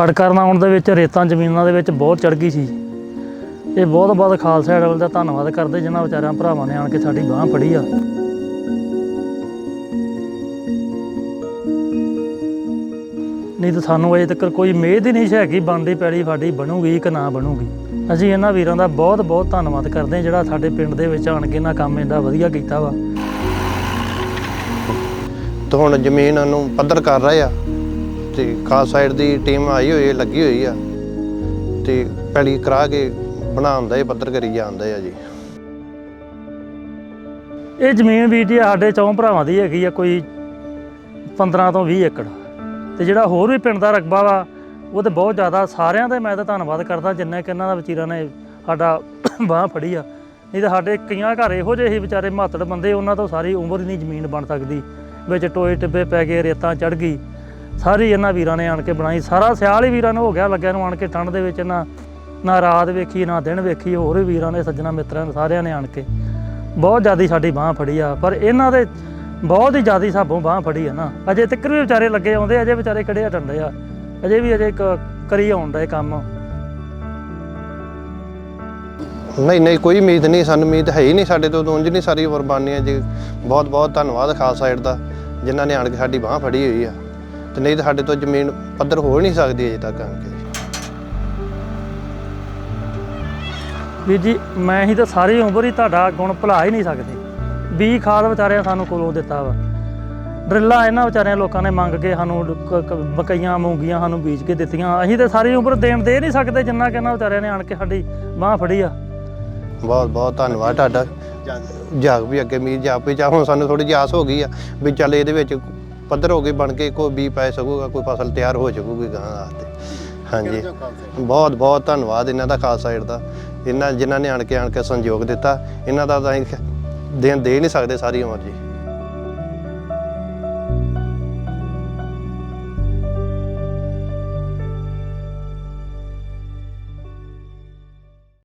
ਹੜ੍ਹ ਕਾਰਨ ਆਉਣ ਦੇ ਵਿੱਚ, ਰੇਤਾਂ ਜ਼ਮੀਨਾਂ ਦੇ ਵਿੱਚ ਬਹੁਤ ਚੜ ਗਈ ਸੀ। ਇਹ ਬਹੁਤ ਬਹੁਤ ਖਾਲਸਾ ਏਡ ਦਾ ਧੰਨਵਾਦ ਕਰਦੇ ਜਿਨ੍ਹਾਂ ਵਿਚਾਰਿਆਂ ਭਰਾਵਾਂ ਨੇ ਆਣ ਕੇ ਸਾਡੀ ਬਾਹ ਫੜੀ ਆ। ਨਹੀਂ ਤਾਂ ਸਾਨੂੰ ਅਜੇ ਤੱਕ ਕੋਈ ਉਮੀਦ ਹੀ ਨਹੀਂ ਸੀ ਹੈਗੀ ਬਣਦੀ ਪੈੜੀ ਸਾਡੀ ਬਣੂਗੀ ਕਿ ਨਾ ਬਣੂਗੀ। ਅਸੀਂ ਇਹਨਾਂ ਵੀਰਾਂ ਦਾ ਬਹੁਤ ਬਹੁਤ ਧੰਨਵਾਦ ਕਰਦੇ ਹਾਂ ਜਿਹੜਾ ਸਾਡੇ ਪਿੰਡ ਦੇ ਵਿੱਚ ਆਣ ਕੇ ਇਹਨਾਂ ਕੰਮ ਇੰਨਾ ਵਧੀਆ ਕੀਤਾ ਵਾ। ਤੇ ਹੁਣ ਜ਼ਮੀਨ ਨੂੰ ਪੱਧਰ ਕਰ ਰਹੇ ਆ। ਤੇ ਖਾਸ ਸਾਈਡ ਦੀ ਟੀਮ ਆਈ ਹੋਈ ਹੈ, ਲੱਗੀ ਹੋਈ ਆ। ਤੇ ਪੈਲੀ ਕਰਾ ਕੇ ਬਣਾਉਂਦਾ ਇਹ ਪੱਧਰ ਕਰੀ ਜਾਂਦੇ ਆ ਜੀ। ਇਹ ਜ਼ਮੀਨ ਵੀਰ ਜੀ ਸਾਡੇ ਚੌਂ ਭਰਾਵਾਂ ਦੀ ਹੈਗੀ ਆ, ਕੋਈ 15 ਤੋਂ 20 ਏਕੜ। ਤੇ ਜਿਹੜਾ ਹੋਰ ਵੀ ਪਿੰਡ ਦਾ ਰਕਬਾ ਵਾ, ਉਹ ਤੇ ਬਹੁਤ ਜ਼ਿਆਦਾ, ਸਾਰਿਆਂ ਦਾ ਮੈਂ ਤਾਂ ਧੰਨਵਾਦ ਕਰਦਾ, ਜਿੰਨਾ ਕਿ ਇਹਨਾਂ ਦਾ ਵਚੀਰਾਂ ਨੇ ਸਾਡਾ ਬਾਹ ਫੜੀ ਆ। ਨਹੀਂ ਤਾਂ ਸਾਡੇ ਕਈਆਂ ਘਰ ਇਹੋ ਜਿਹੇ ਹੀ ਵਿਚਾਰੇ ਮਾਤੜ ਬੰਦੇ, ਉਹਨਾਂ ਤੋਂ ਸਾਰੀ ਉਮਰ ਹੀ ਨਹੀਂ ਜ਼ਮੀਨ ਬਣ ਸਕਦੀ। ਵਿੱਚ ਟੋਏ ਟਿੱਬੇ ਪੈ ਗਏ, ਰੇਤਾਂ ਚੜ ਗਈ। ਸਾਰੀ ਇਹਨਾਂ ਵੀਰਾਂ ਨੇ ਆਣ ਕੇ ਬਣਾਈ। ਸਾਰਾ ਸਿਆਲ ਹੀ ਵੀਰਾਂ ਨੂੰ ਹੋ ਗਿਆ ਲੱਗਿਆ ਨੂੰ ਆਣ ਕੇ ਠੰਡ ਦੇ ਵਿੱਚ ਨਾ ਨਾ ਰਾਤ ਵੇਖੀ, ਨਾ ਦਿਨ ਵੇਖੀ, ਹੋਰ ਵੀ ਵੀਰਾਂ ਨੇ ਸੱਜਣਾ ਮਿੱਤਰਾਂ ਨੇ ਸਾਰਿਆਂ ਨੇ ਆਣ ਕੇ। ਬਹੁਤ ਜ਼ਿਆਦੀ ਸਾਡੀ ਬਾਹ ਫੜੀ ਆ, ਪਰ ਇਹਨਾਂ ਦੇ ਬਹੁਤ ਹੀ ਜ਼ਿਆਦੀ ਸਾਬੋਂ ਬਾਹ ਫੜੀ ਆ ਨਾ। ਅਜੇ ਤੱਕ ਵੀ ਵਿਚਾਰੇ ਲੱਗੇ ਆਉਂਦੇ, ਅਜੇ ਵਿਚਾਰੇ ਕਿਹੜੇ ਡੰਡੇ ਆ। ਅਜੇ ਵੀ ਅਜੇ ਕ- ਕਰੀ ਆਉਂਦਾ ਇਹ ਕੰਮ। ਨਹੀਂ ਨਹੀਂ, ਕੋਈ ਉਮੀਦ ਨਹੀਂ, ਸਾਨੂੰ ਉਮੀਦ ਹੈ ਹੀ ਨਹੀਂ, ਸਾਡੇ ਤੋਂ ਉਂਝ ਨਹੀਂ ਸਾਰੀ ਕੁਰਬਾਨੀਆਂ ਜੀ। ਬਹੁਤ ਬਹੁਤ ਧੰਨਵਾਦ ਖਾਸ ਸਾਈਡ ਦਾ, ਜਿਨ੍ਹਾਂ ਨੇ ਆਣ ਕੇ ਸਾਡੀ ਬਾਹ ਫੜੀ ਹੋਈ ਆ। ਤੇ ਨਹੀਂ ਤਾਂ ਸਾਡੇ ਤੋਂ ਜ਼ਮੀਨ ਪੱਧਰ ਹੋ ਨਹੀਂ ਸਕਦੀ ਅਜੇ ਤੱਕ ਆਣ ਕੇ। ਵੀਰ ਜੀ ਮੈਂ ਹੀ ਤਾਂ ਸਾਰੀ ਉਮਰ ਹੀ ਤੁਹਾਡਾ ਗੁਣ ਭੁਲਾ ਹੀ ਨਹੀਂ ਸਕਦੇ। ਵੀ ਖਾਦ ਵਿਚਾਰਿਆਂ ਸਾਨੂੰ ਕੋਲੋਂ ਦਿੱਤਾ ਵਾ। ਡਰਿੱਲਾਂ ਇਹਨਾਂ ਵਿਚਾਰਿਆਂ ਲੋਕਾਂ ਨੇ ਮੰਗ ਕੇ ਸਾਨੂੰ ਮਕਈਆਂ ਮੂੰਗੀਆਂ ਸਾਨੂੰ ਬੀਜ ਕੇ ਦਿੱਤੀਆਂ। ਅਸੀਂ ਤਾਂ ਸਾਰੀ ਉਮਰ ਦੇਣ ਦੇ ਨਹੀਂ ਸਕਦੇ ਜਿੰਨਾ ਕਿ ਇਹਨਾਂ ਵਿਚਾਰਿਆਂ ਨੇ ਆਣ ਕੇ ਸਾਡੀ ਬਾਹ ਫੜੀ ਆ। ਬਹੁਤ ਬਹੁਤ ਧੰਨਵਾਦ ਤੁਹਾਡਾ। ਜਾਗ ਵੀ ਅੱਗੇ ਮੀਰ ਜਾਪ ਵੀ ਚਾ ਹੁਣ ਸਾਨੂੰ ਥੋੜੀ ਜਿਹੀ ਆਸ ਹੋ ਗਈ ਆ ਵੀ ਚੱਲ ਇਹਦੇ ਵਿੱਚ ਪੱਧਰ ਹੋ ਕੇ ਬਣ ਕੇ ਕੋਈ ਬੀ ਪੈ ਸਕੂਗਾ ਕੋਈ ਫਸਲ ਤਿਆਰ ਹੋ ਜਾਊਗੀ ਗਾਂ ਵਾਸਤੇ ਹਾਂਜੀ। ਬਹੁਤ ਬਹੁਤ ਧੰਨਵਾਦ ਇਹਨਾਂ ਦਾ ਖਾਸ ਸਾਈਡ ਦਾ। ਇਹਨਾਂ ਜਿਨ੍ਹਾਂ ਨੇ ਆਣ ਕੇ ਆਣ ਕੇ ਸੰਯੋਗ ਦਿੱਤਾ। ਇਹਨਾਂ ਦਾ ਤਾਂ ਅਸੀਂ ਦੇਣ ਦੇ ਨਹੀਂ ਸਕਦੇ ਸਾਰੀ ਉਮਰ ਜੀ।